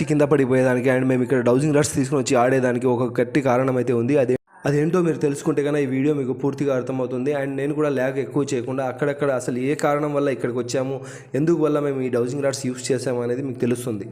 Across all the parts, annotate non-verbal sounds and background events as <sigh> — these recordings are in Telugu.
వచ్చి కింద పడిపోయేదానికి అండ్ మేము ఇక్కడ డౌజింగ్ రాడ్స్ తీసుకుని వచ్చి ఆడేదానికి ఒక గట్టి కారణం అయితే ఉంది. అదే అదేంటో మీరు తెలుసుకుంటే కన్నా ఈ వీడియో మీకు పూర్తిగా అర్థమవుతుంది. అండ్ నేను కూడా ల్యాగ్ ఎక్కువ చేయకుండా అక్కడక్కడ అసలు ఏ కారణం వల్ల ఇక్కడికి వచ్చాము ఎందుకు వల్ల మేము ఈ డౌజింగ్ రాడ్స్ యూస్ చేసాము అనేది మీకు తెలుస్తుంది.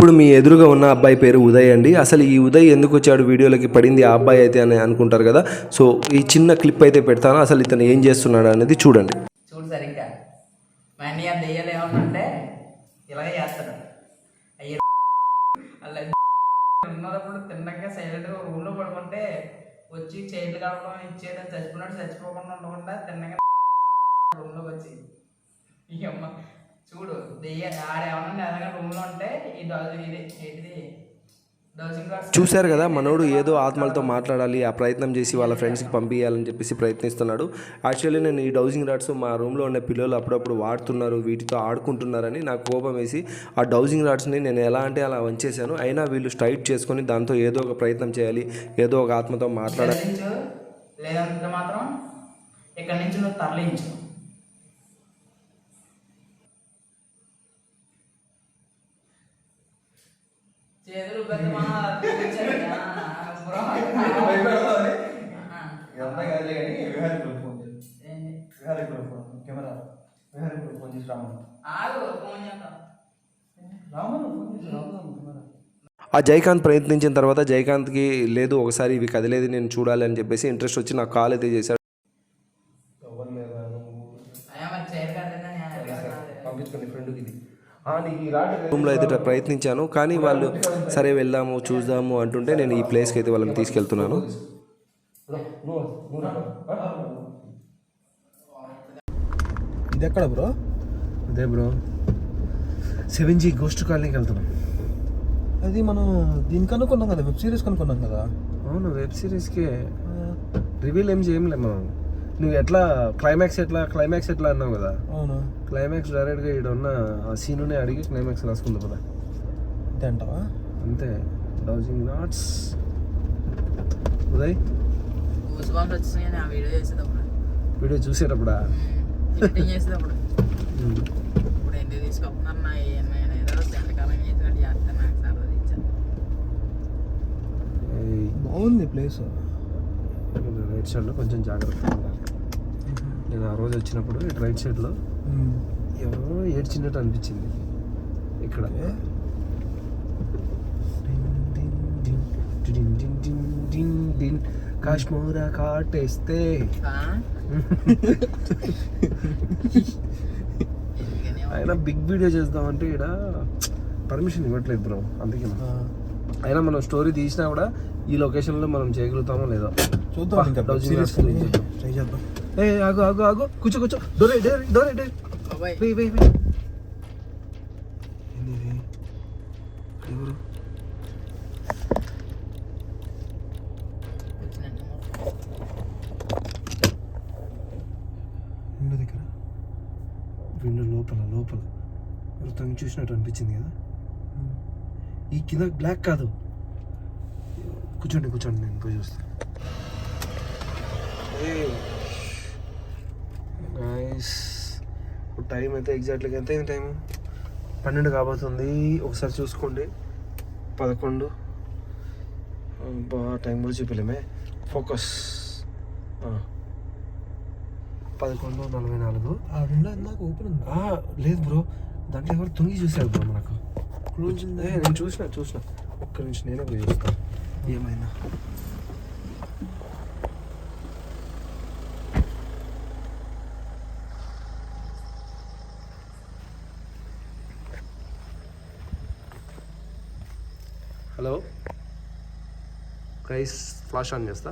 ఇప్పుడు మీ ఎదురుగా ఉన్న అబ్బాయి పేరు ఉదయ్ అండి. అసలు ఈ ఉదయ్ ఎందుకు వచ్చాడు? వీడియోలోకి పడింది ఆ అబ్బాయి అయితే అని అనుకుంటారు కదా. సో ఈ చిన్న క్లిప్ అయితే పెడతాను. అసలు ఇతను ఏం చేస్తున్నాడు అనేది చూడండి. చూడు సరిగ్గా మా అన్నయ్య దెయ్యాలు ఏమన్నా ఇలాగే చేస్తాడు. అయ్యే. అలా ఉన్నప్పుడు తిన్నగా సైలెంట్గా రూమ్లో పడుకుంటే వచ్చి చేతులు కలపడం ఇచ్చేయడం చచ్చిపోయినట్టు చచ్చిపోకుండా ఉండకుండా తిన్నగా రూమ్లోకి వచ్చి. ఈ అమ్మ చూడు దెయ్య ఆడేమన్నా ఎలాగ రూమ్లో ఉంటే ఈ డౌజ్ ఇది ఏంటిది? డౌజింగ్ కార్డ్స్ చూశారు కదా మనోడు ఏదో ఆత్మలతో మాట్లాడాలి ఆ ప్రయత్నం చేసి వాళ్ళ ఫ్రెండ్స్కి పంపించాలని చెప్పేసి ప్రయత్నిస్తున్నాడు. యాక్చువల్లీ నేను ఈ డౌజింగ్ రాడ్స్ మా రూమ్లో ఉన్న పిల్లలు అప్పుడప్పుడు వాడుతున్నారు వీటితో ఆడుకుంటున్నారని నాకు కోపం వేసి ఆ డౌజింగ్ రాడ్స్ని నేను ఎలా అంటే అలా వంచేశాను. అయినా వీళ్ళు స్ట్రైట్ చేసుకొని దాంతో ఏదో ఒక ప్రయత్నం చేయాలి ఏదో ఒక ఆత్మతో మాట్లాడాలి. లేదంటే మాత్రం ఇక్కడి నుంచి నువ్వు తరలించు. చేతులు పెద్ద. ఆ, బ్రో. ఆ, ఇదంతా కాదులే కానీ విహారీపురం ఫోన్ చేయి. ఏంటి? Viharipuram phone camera Viharipuram phone చేసి రామను ఆగు ఫోన్ చేద్దాం రామను ఫోన్ చేసి రామను కెమెరా ఆ జయకాంత్ ప్రయత్నించిన తర్వాత జయకాంత్కి లేదు ఒకసారి ఇవి కదిలేదు నేను చూడాలి అని చెప్పేసి ఇంట్రెస్ట్ వచ్చి నాకు కాల్ అయితే చేశాడు ఎవరు లేదా నువ్వు అయ్యా మరి చేయరు కదండి పంపించుకోండి ఫ్రెండ్కి ఇది ఆ, నీకు ఈ రాడ్ రూమ్లో అయితే ప్రయత్నించాను కానీ వాళ్ళు సరే వెళ్దాము చూద్దాము అంటుంటే నేను ఈ ప్లేస్కి అయితే వాళ్ళని తీసుకెళ్తున్నాను? ఇది ఎక్కడ బ్రో? అదే బ్రో. సెవెన్ జీ గోస్ట్ కాలనీకి వెళ్తున్నాం. అది మనం దీని కనుక్కున్నాం కదా వెబ్ సిరీస్ కనుక్కున్నాం కదా. అవును వెబ్ సిరీస్కి. రివీల్ ఏం చేయలే మనం. నువ్వు ఎట్లా క్లైమాక్స్ ఎట్లా క్లైమాక్స్ ఎట్లా అన్నావు కదా? అవును. క్లైమాక్స్ డైరెక్ట్గా ఇక్కడ ఉన్న ఆ సీనునే అడిగి క్లైమాక్స్ రాసుకుందాం కదా అంతే. అంటావా అంతే డౌజింగ్ నాట్స్ ఉదయ్ వీడియో చేసేటప్పుడు. ఇప్పుడు ఎందుకు తీసుకొస్తున్నా నేను ఏదో ఎంతకాలం చేసినట్టు చేస్తాను నాకు సరదా ఇచ్చాను ఏయ్, బాగుంది ప్లేస్ రైట్ సైడ్లో కొంచెం జాగ్రత్తగా ఉండాలి. నేను ఆ రోజు వచ్చినప్పుడు ఇటు రైట్ సైడ్లో ఎవరో ఏడ్చినట్టు అనిపించింది. ఇక్కడ. కాశ్మూరా కాటేస్తే. <laughs> అయినా బిగ్ వీడియో చేద్దామంటే ఇక్కడ పర్మిషన్ ఇవ్వట్లేదు బ్రో అందుకే. అయినా మనం స్టోరీ తీసినా కూడా ఈ లొకేషన్లో మనం చేయగలుగుతామో లేదో. చూద్దాం. ట్రై చేద్దాం. ఏ ఆగు ఆగు ఆగు. కూర్చో కూర్చో. డోరే డోరే డోరే డోరే బాబాయ్ వెయ్ వెయ్ వెయ్. ఏంది ఎవరు? ఇంటి దగ్గర. విండో లోపల లోపల. ఎవరు తొంగి చూసినట్టు అనిపించింది కదా. ఈ కింద బ్లాక్ కాదు. కూర్చోండి కూర్చోండి నేను పోయి చూస్తాను నైస్ ఇప్పుడు టైం అయితే ఎగ్జాక్ట్గా ఎంత అయింది టైం పన్నెండు కాబోతుంది. ఒకసారి చూసుకోండి. పదకొండు. బాగా టైం కూడా చూపలేమే. ఫోకస్. పదకొండు నలభై నాలుగు. ఇందాక ఓపెన్ లేదు బ్రో. దాంట్లో ఎవరు తొంగి చూశారు బ్రో మనకు? నేను చూసిన చూసిన. ఒక్క నిమిషం నేనే పోయి చూస్తాను ఏమైనా హలో ప్రైస్ ఫ్లాష్ ఆన్ చేస్తా.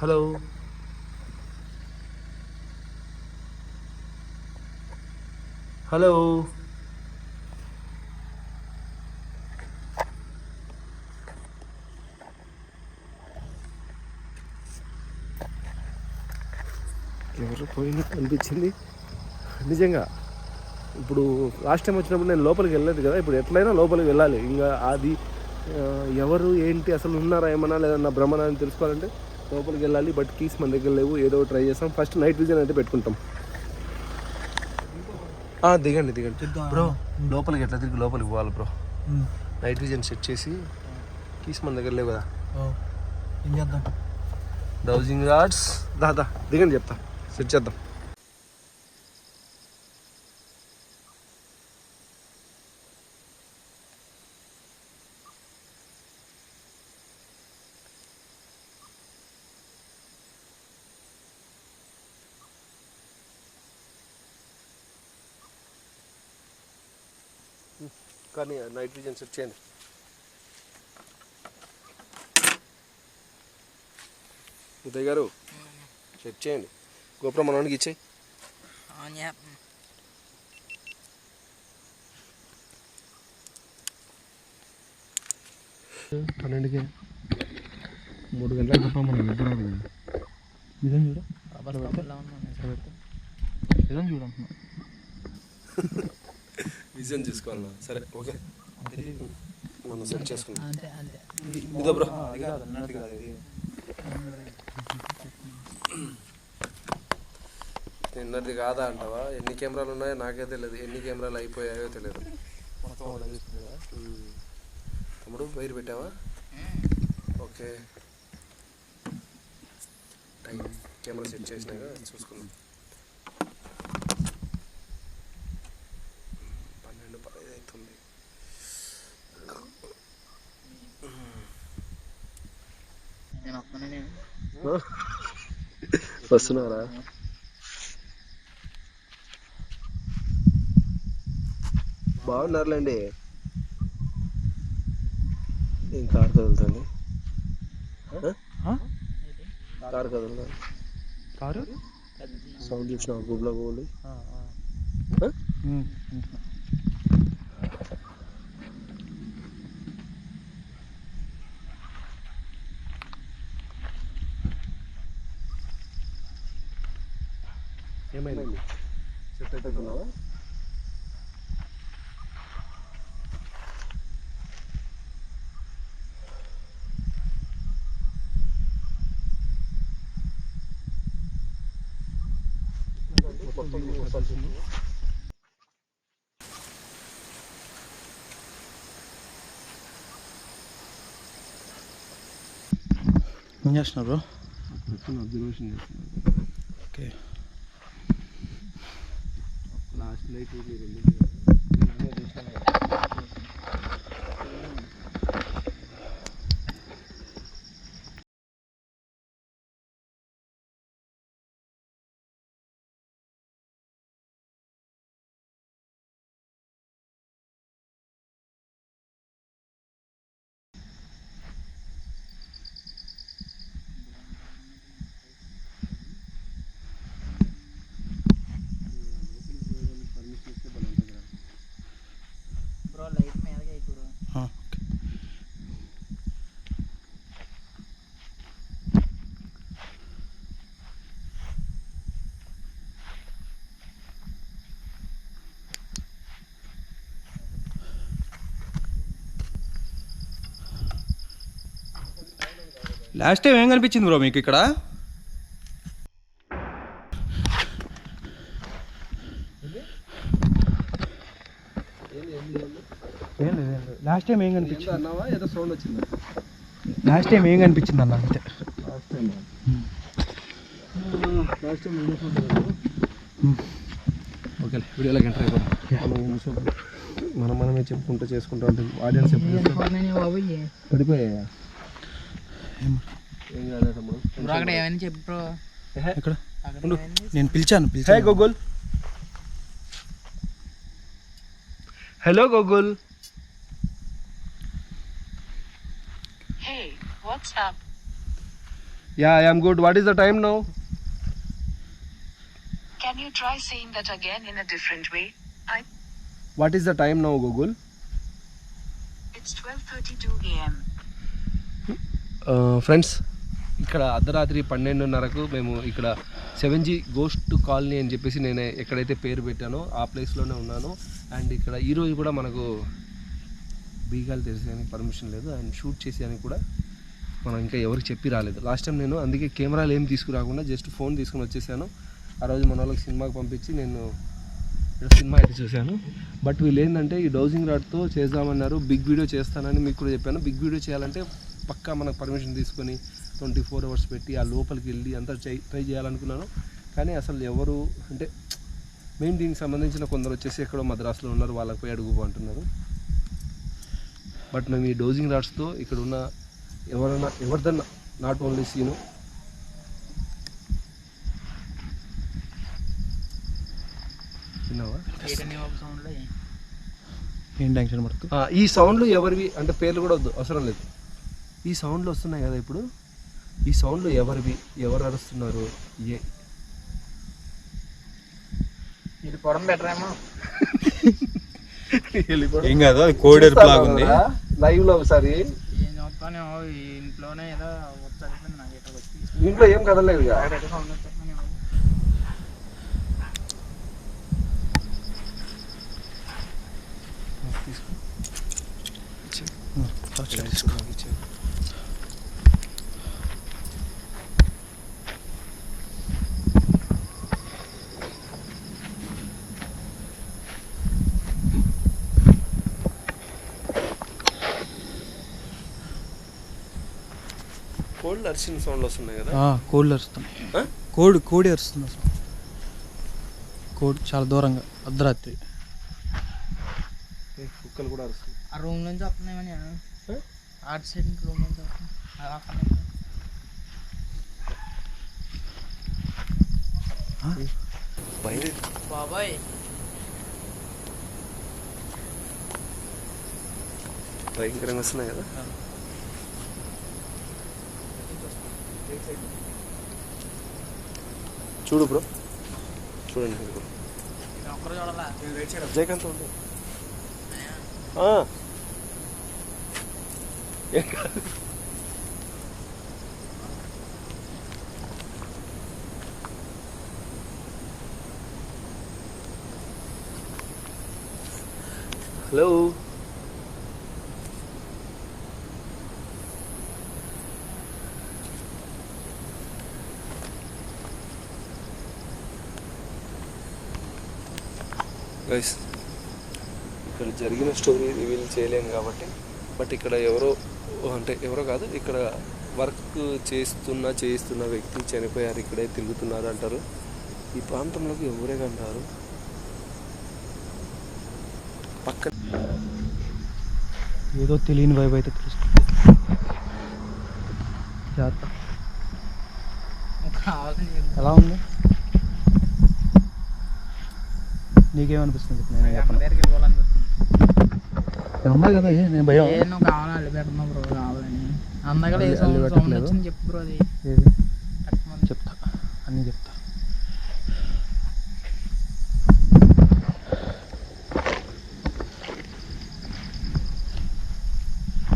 హలో హలో ఎవరు పోయినట్టు అనిపించింది నిజంగా ఇప్పుడు లాస్ట్ టైం వచ్చినప్పుడు నేను లోపలికి వెళ్ళలేదు కదా ఇప్పుడు ఎట్లయినా లోపలికి వెళ్ళాలి. ఇంకా అది ఎవరు ఏంటి అసలు ఉన్నారా ఏమన్నా లేదా నా భ్రమణ అని తెలుసుకోవాలంటే లోపలికి వెళ్ళాలి బట్ కీస్ మన దగ్గర లేవు ఏదో ట్రై చేస్తాం. ఫస్ట్ నైట్ విజన్ అయితే పెట్టుకుంటాం. ఆ, దిగండి దిగండి. బ్రో లోపలికి ఎట్లా తిరిగి లోపలికి పోవాలి బ్రో? నైట్ విజన్ సెట్ చేసి కీస్ మన దగ్గర లేవు కదా? ఏం చేద్దాం? డౌజింగ్ రాడ్స్ దాదా దిగండి చెప్తా. సెట్ చేద్దాం. కానీ నైట్ విజన్ సెట్ చేయండి ఉదయ్ గారు సెట్ చేయండి. గోపురం ఇచ్చేయి. ఆన్ చేయ పన్నెండుకి. మూడు గంటలకు గోపురం మనం నిద్ర రాదు కదా. ఇదేం చూడ. ఇదేం చూడంటున్నా విజన్ చూసుకోవాలన్నా సరే ఓకే. మనం సెట్ అంతే ఇదో బ్రో. నిన్నది కాదా అంటావా? ఎన్ని కెమెరాలు ఉన్నాయో నాకే తెలియదు ఎన్ని కెమెరాలు అయిపోయాయో తెలియదు. తమ్ముడు వైర్ పెట్టావా? ఓకే. టైం. కెమెరా సెట్ చేసినాక చూసుకుందాం పన్నెండు పదహైదు అవుతుంది నేను వస్తున్నా నేను వస్తున్నారా? బాగున్నారులేండి. ఏం కార్ కదులుతుంది? కార్ కదులుతుంది. కారు? సౌండ్ చూసిన గుబ్లా గోలి ఏమైంది? సెట్ అవుతున్నావా ఏం చేస్తున్నారు బ్రో? అబ్జర్వేషన్ చేస్తున్నాను ఓకే. లాస్ట్ నైట్ మీరు బ్రో లైట్ మీదకి ఎక్కువ ఓకే లాస్ట్ టైం ఏం కనిపించింది బ్రో మీకు ఇక్కడ? ఏం లేదు లాస్ట్ టైం ఏం కనిపించింది? అన్నావా? ఏదో సౌండ్ వచ్చిందా? లాస్ట్ టైం ఏం కనిపించింది అన్న అంతే. Last time last time okay వీడియోలోకి ఎంటర్ అయిపోతాం మనం మనమే చెప్పుకుంటూ చేసుకుంటూ ఉంటుంది. ఆడియన్స్ ఎప్పుడు పడిపోయా అక్కడ ఏమైనా చెప్పు బ్రో ఇక్కడ అక్కడ ఉండు. ఏమైంది? నేను పిలిచాను హే పిలిచాను Google hello Google Hey, what's up? Yeah I'm good what is the time now Can you try saying that again in a different way? I what is the time now Google it's 12:32 a.m. Friends ఇక్కడ అర్ధరాత్రి పన్నెండున్నరకు మేము ఇక్కడ సెవెన్ జీ గోస్ట్ కాలనీ అని చెప్పేసి నేను ఎక్కడైతే పేరు పెట్టానో ఆ ప్లేస్లోనే ఉన్నాను. అండ్ ఇక్కడ ఈరోజు కూడా మనకు బీగాలు తెరిచేయడానికి పర్మిషన్ లేదు. అండ్ షూట్ చేసేయడానికి కూడా మనం ఇంకా ఎవరికి చెప్పి రాలేదు. లాస్ట్ టైం నేను అందుకే కెమెరాలు ఏం తీసుకురాకుండా జస్ట్ ఫోన్ తీసుకుని వచ్చేసాను. ఆ రోజు మన వాళ్ళకి సినిమాకి పంపించి నేను ఇక్కడ సినిమా అయితే చూశాను. బట్ వీళ్ళు ఏంటంటే ఈ డౌజింగ్ రాడ్తో చేద్దామన్నారు. బిగ్ వీడియో చేస్తానని మీకు కూడా చెప్పాను. బిగ్ వీడియో చేయాలంటే పక్కా మనకు పర్మిషన్ తీసుకొని ట్వంటీ ఫోర్ అవర్స్ పెట్టి ఆ లోపలికి వెళ్ళి అంతా ట్రై ట్రై చేయాలనుకున్నాను. కానీ అసలు ఎవరు అంటే మెయిన్ దీనికి సంబంధించిన కొందరు వచ్చేసి ఎక్కడో మద్రాసులో ఉన్నారు వాళ్ళకి పోయి అడుగు అంటున్నారు. బట్ మేము ఈ డోజింగ్ రాడ్స్తో ఇక్కడ ఉన్న ఎవరైనా ఎవరిదన్నా నాట్ ఓన్లీ సీను ఈ సౌండ్లు ఎవరివి అంటే పేర్లు కూడా వద్దు అవసరం లేదు. ఈ సౌండ్లు వస్తున్నాయి కదా ఇప్పుడు? ఈ సౌండ్లు ఎవరివి? ఎవరు అరుస్తున్నారు? ఏ ఇది పొడం బెటర్ ఏమో. ఏం కాదు అది కోడేరు ప్లాగ్ ఉంది. లైవ్లో ఒకసారి. ఏం చూస్తాను ఈ ఇంట్లోనే ఏదో ఇంట్లో ఏం కదలేదు కోల్డ్ అరిచిన సౌండ్లు వస్తున్నాయి కదా. కోళ్ళు అరుస్తుంది ఆ? కోడి కోడి అరుస్తుంది అసలు. కోడి చాలా దూరంగా అర్ధరాత్రి. కుక్కలు కూడా అరుస్తున్నాయి. ఆ రూమ్ నుంచి వస్తున్నాయి ఏ? ఆర్ట్ సైడ్ రూమ్ నుంచి వస్తున్నాయి బాబాయ్. భయంకరంగా వస్తున్నాయి కదా. చూడు బ్రో. చూడండి. మీరు జయకాంత్ కాదు. హలో. గైస్ ఇక్కడ జరిగిన స్టోరీ రివీల్ చేయలేము కాబట్టి బట్ ఇక్కడ ఎవరో అంటే ఎవరో కాదు ఇక్కడ వర్క్ చేస్తున్న చేయిస్తున్న వ్యక్తి చనిపోయారు ఇక్కడే తిరుగుతున్నారు అంటారు. ఈ ప్రాంతంలోకి ఎవరే అంటారు పక్క ఏదో తెలియని వైబ్ అయితే కావాలని ఎలా ఉంది? నీకేమనిపిస్తుంది చెప్పు నేను చెప్పను? ఉన్నా కదా నేను భయం. నువ్వు కావాలని అల్లి బ్రో కావాలని. వచ్చింది చెప్పు బ్రో అది. ఏది? చెప్తా. అన్నీ చెప్తా.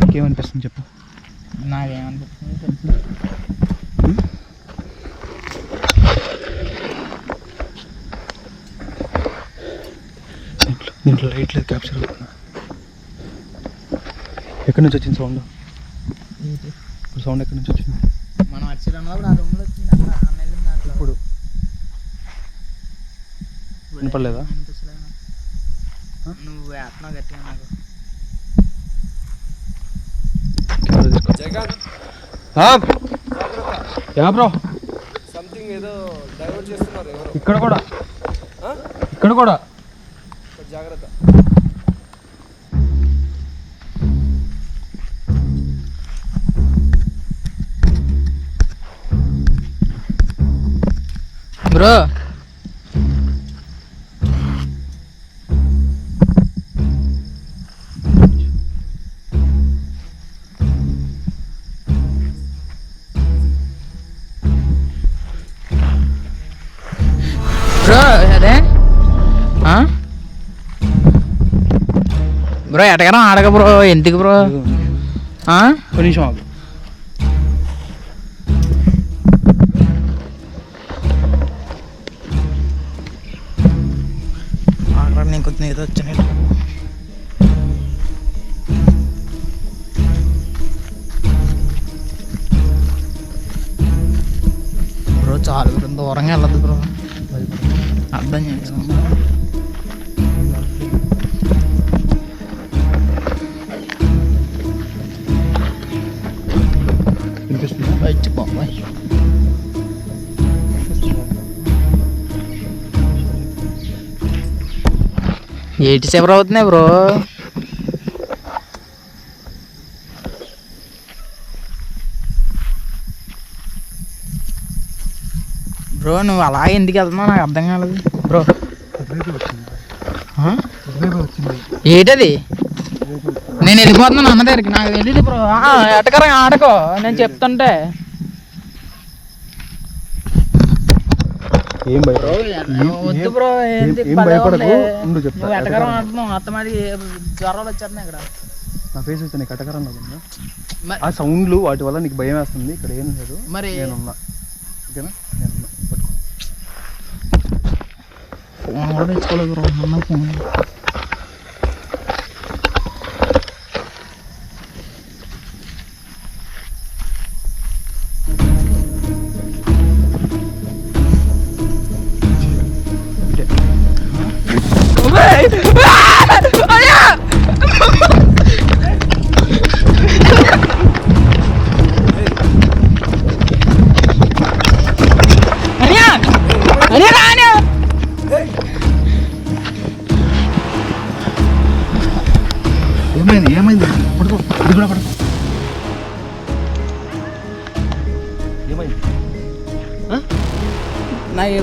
ఇంకేమనిపిస్తుంది చెప్పు? నాకేమనిపిస్తుంది తెలుసు దీంట్లో దీంట్లో లైట్ లేదు క్యాప్చర్ అవుతున్నా. ఎక్కడి నుంచి వచ్చింది సౌండ్ ఇప్పుడు సౌండ్ ఎక్కడి నుంచి వచ్చింది? మనం వచ్చింది ఇప్పుడు. వినపడలేదా? నువ్వు వేస్తున్నావు గట్టిగా నాకు. Yeah bro? సంథింగ్ ఏదో డైవర్ట్ చేస్తున్నారు ఇక్కడ కూడా? ఇక్కడ కూడా. బ్రో. బ్రో అదే బ్రో ఎటగరం ఆడక బ్రో ఎందుకు బ్రో? నిమిషం చాలు బ్రో దూరంగా వెళ్ళదు బ్రో అర్థం చేసుకో వినిపిస్తుందా వచ్చి బాబాయ్ ఏటి చివరి అవుతున్నాయి బ్రో బ్రో నువ్వు అలా ఎందుకు వెళ్తున్నావు? నాకు అర్థం కాలేదు. బ్రో? ఏటది? నేను వెళ్ళిపోతున్నాను అన్న దగ్గరికి. నాకు తెలియదు బ్రో. ఎటకరం ఆడకో. నేను చెప్తుంటే. ఏం వద్దు బ్రో. ఏంటి ఏం పదే భయపడకు. ఉంది. ఉండు చెప్తా. నువ్వు ఎటకరం ఆడుతున్నావు? అత్తమాది జ్వరాలు వచ్చేస్తున్నాయి ఇక్కడ. నా ఫేస్ అయితే నీకు మరి- ఆ సౌండ్లు వాటి వల్ల నీకు భయం వేస్తుంది. ఇక్కడ ఏం లేదు. మరి నేనున్నా. ఓకేనా నేనున్నా పట్టుకో ఫోన్ కూడా తెచ్చుకోలేదు బ్రో అన్న ఏమైంది? పడుకో ఇది కూడా పడుకో. ఏమైంది? నా ఏ